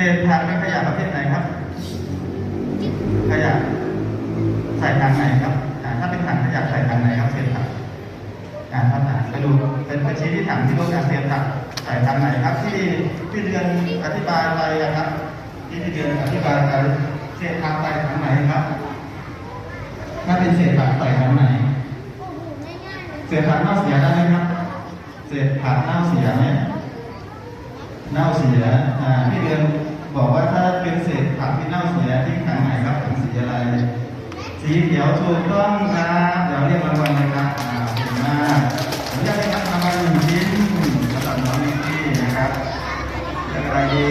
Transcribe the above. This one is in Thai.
ศษผักเป็นขยะประเภทไหนครับ ขยะใส่ถังไหนครับถ้าเป็นถังขยะใส่ถังไหนครับเศษผักอ่าครับไปดูเป็นไปชี้ที่ถังที่ต้องการเศษผักใส่ถังไหนครับ ที่ที่เดือนอธิบายไปอะครับ ที่ที่เดือนอธิบายไปเศษผักใส่ถังไหนครับ ถ้าเป็นเศษผักใส่ถังไหนเศษผักเน่าเสียได้ไหมครับ เศษผักเน่าเสียไหมเน่าเสีย อ่า พี่เดือน บอกว่าถ้าเป็นเศษผักที่เน่าเสียที่ขังไหนครับถังสีอะไร สีเขียวถูกต้องครับเดี๋ยวเรียกรางวัลเลยครับอ่าเก่งมากผมอยากได้รับรางวัลหนึ่งชิ้นสำหรับน้องนิกกี้นะครับเรื่องอะไรดี